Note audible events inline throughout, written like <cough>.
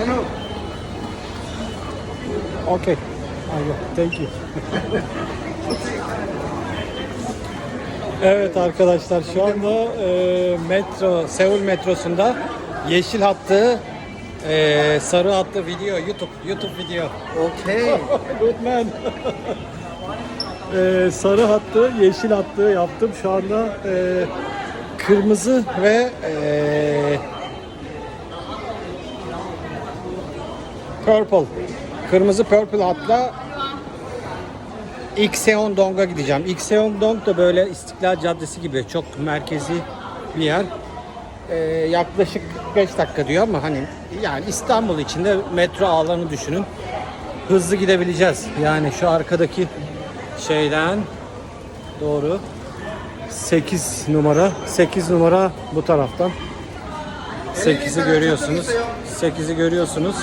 Hello. Okay. I go. Thank you. evet arkadaşlar şu anda e, metro Seul metrosunda yeşil hattı e, sarı hattı video YouTube YouTube video. Okay. <laughs> Good man. Ee, sarı hattı, yeşil hattı yaptım. Şu anda e, kırmızı ve e, purple. Kırmızı purple hatla Ikseondong'a gideceğim. Ikseondong da böyle İstiklal Caddesi gibi çok merkezi bir yer. Ee, yaklaşık 5 dakika diyor ama hani yani İstanbul içinde metro ağlarını düşünün hızlı gidebileceğiz. Yani şu arkadaki şeyden doğru 8 numara 8 numara bu taraftan 8'i görüyorsunuz. 8'i görüyorsunuz.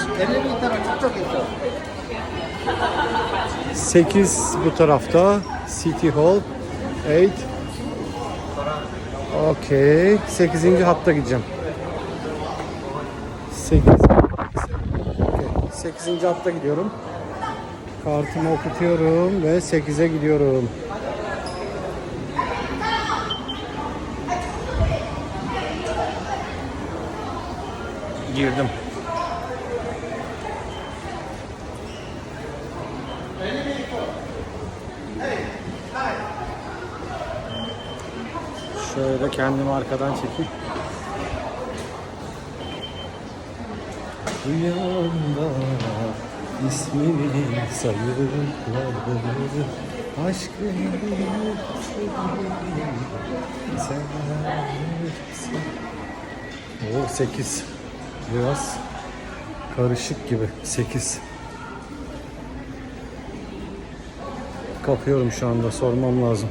8 bu tarafta. City Hall. 8 Okey 8. hatta gideceğim. 8 8. hatta gidiyorum. Kartımı okutuyorum ve 8'e gidiyorum. Girdim. Şöyle kendimi arkadan çekeyim. Rüyamda ismini sayıklar Aşkını seversin O 8 Biraz karışık gibi. 8 Kapıyorum şu anda. Sormam lazım